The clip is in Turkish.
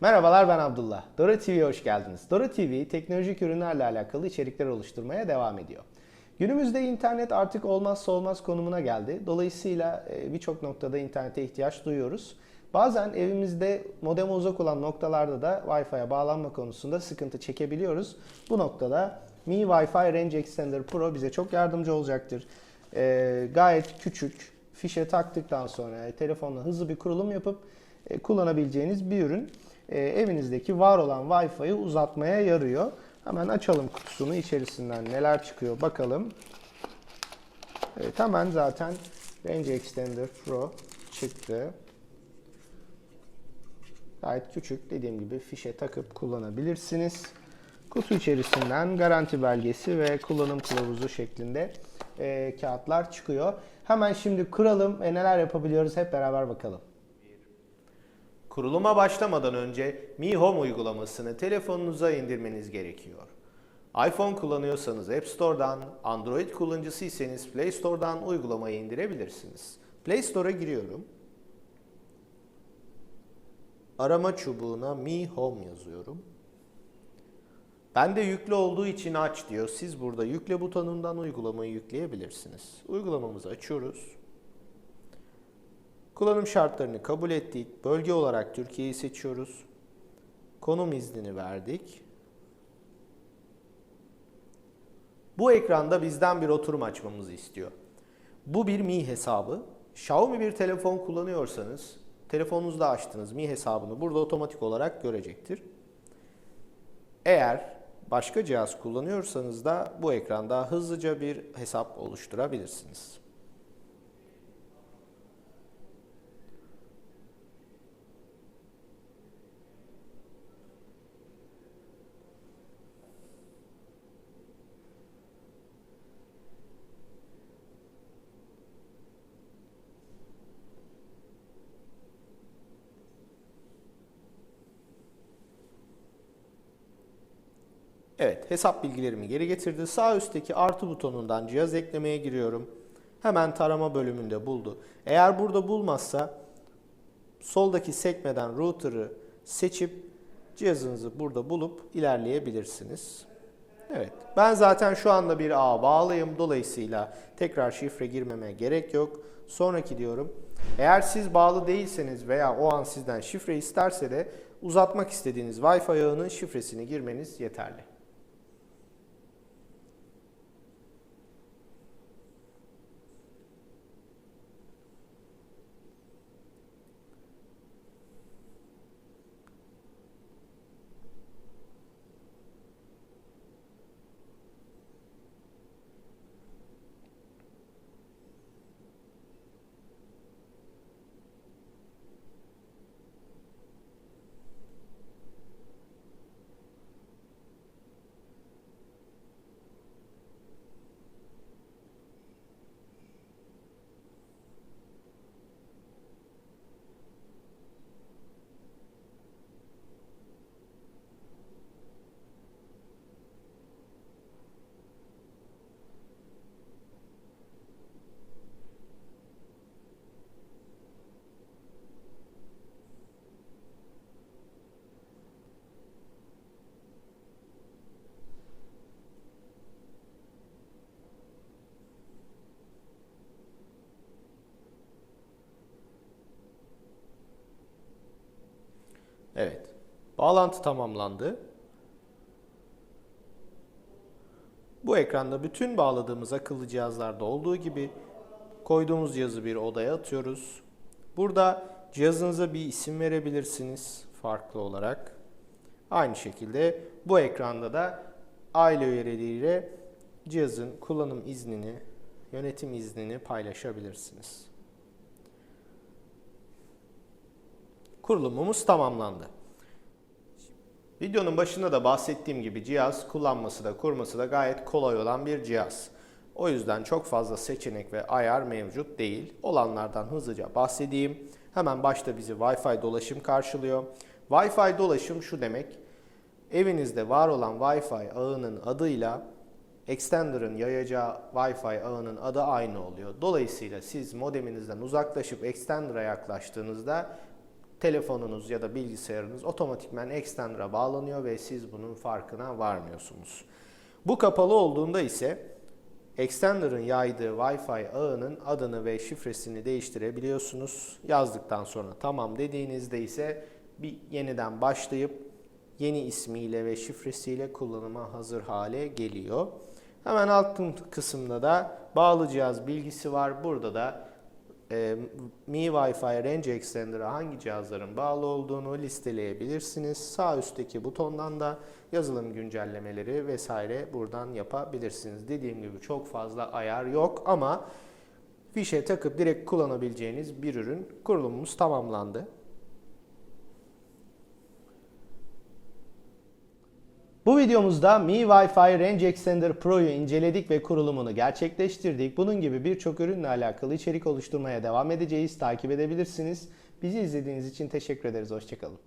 Merhabalar ben Abdullah. Dora TV'ye hoş geldiniz. Dora TV teknolojik ürünlerle alakalı içerikler oluşturmaya devam ediyor. Günümüzde internet artık olmazsa olmaz konumuna geldi. Dolayısıyla e, birçok noktada internete ihtiyaç duyuyoruz. Bazen evimizde modem uzak olan noktalarda da Wi-Fi'ye bağlanma konusunda sıkıntı çekebiliyoruz. Bu noktada Mi Wi-Fi Range Extender Pro bize çok yardımcı olacaktır. E, gayet küçük, fişe taktıktan sonra telefonla hızlı bir kurulum yapıp e, kullanabileceğiniz bir ürün. E, evinizdeki var olan Wi-Fi'yi uzatmaya yarıyor. Hemen açalım kutusunu içerisinden neler çıkıyor bakalım. Evet hemen zaten Range Extender Pro çıktı. Gayet küçük dediğim gibi fişe takıp kullanabilirsiniz. Kutu içerisinden garanti belgesi ve kullanım kılavuzu şeklinde e, kağıtlar çıkıyor. Hemen şimdi kuralım ve neler yapabiliyoruz hep beraber bakalım. Kuruluma başlamadan önce Mi Home uygulamasını telefonunuza indirmeniz gerekiyor. iPhone kullanıyorsanız App Store'dan, Android kullanıcısıysanız Play Store'dan uygulamayı indirebilirsiniz. Play Store'a giriyorum. Arama çubuğuna Mi Home yazıyorum. Ben de yüklü olduğu için aç diyor. Siz burada yükle butonundan uygulamayı yükleyebilirsiniz. Uygulamamızı açıyoruz. Kullanım şartlarını kabul ettik. Bölge olarak Türkiye'yi seçiyoruz. Konum iznini verdik. Bu ekranda bizden bir oturum açmamızı istiyor. Bu bir Mi hesabı. Xiaomi bir telefon kullanıyorsanız telefonunuzda açtığınız Mi hesabını burada otomatik olarak görecektir. Eğer başka cihaz kullanıyorsanız da bu ekranda hızlıca bir hesap oluşturabilirsiniz. Evet, hesap bilgilerimi geri getirdi. Sağ üstteki artı butonundan cihaz eklemeye giriyorum. Hemen tarama bölümünde buldu. Eğer burada bulmazsa soldaki sekmeden router'ı seçip cihazınızı burada bulup ilerleyebilirsiniz. Evet, ben zaten şu anda bir ağa bağlıyım. Dolayısıyla tekrar şifre girmeme gerek yok. Sonraki diyorum. Eğer siz bağlı değilseniz veya o an sizden şifre isterse de uzatmak istediğiniz Wi-Fi ağının şifresini girmeniz yeterli. Evet. Bağlantı tamamlandı. Bu ekranda bütün bağladığımız akıllı cihazlarda olduğu gibi koyduğumuz cihazı bir odaya atıyoruz. Burada cihazınıza bir isim verebilirsiniz farklı olarak. Aynı şekilde bu ekranda da aile üyeleriyle cihazın kullanım iznini, yönetim iznini paylaşabilirsiniz. Kurulumumuz tamamlandı. Videonun başında da bahsettiğim gibi cihaz kullanması da kurması da gayet kolay olan bir cihaz. O yüzden çok fazla seçenek ve ayar mevcut değil. Olanlardan hızlıca bahsedeyim. Hemen başta bizi Wi-Fi dolaşım karşılıyor. Wi-Fi dolaşım şu demek. Evinizde var olan Wi-Fi ağının adıyla Extender'ın yayacağı Wi-Fi ağının adı aynı oluyor. Dolayısıyla siz modeminizden uzaklaşıp Extender'a yaklaştığınızda telefonunuz ya da bilgisayarınız otomatikman Extender'a bağlanıyor ve siz bunun farkına varmıyorsunuz. Bu kapalı olduğunda ise Extender'ın yaydığı Wi-Fi ağının adını ve şifresini değiştirebiliyorsunuz. Yazdıktan sonra tamam dediğinizde ise bir yeniden başlayıp yeni ismiyle ve şifresiyle kullanıma hazır hale geliyor. Hemen alt kısımda da bağlı cihaz bilgisi var. Burada da e, Mi Wi-Fi Range Extender'a hangi cihazların bağlı olduğunu listeleyebilirsiniz. Sağ üstteki butondan da yazılım güncellemeleri vesaire buradan yapabilirsiniz. Dediğim gibi çok fazla ayar yok ama fişe takıp direkt kullanabileceğiniz bir ürün. Kurulumumuz tamamlandı. Bu videomuzda Mi Wi-Fi Range Extender Pro'yu inceledik ve kurulumunu gerçekleştirdik. Bunun gibi birçok ürünle alakalı içerik oluşturmaya devam edeceğiz. Takip edebilirsiniz. Bizi izlediğiniz için teşekkür ederiz. Hoşçakalın.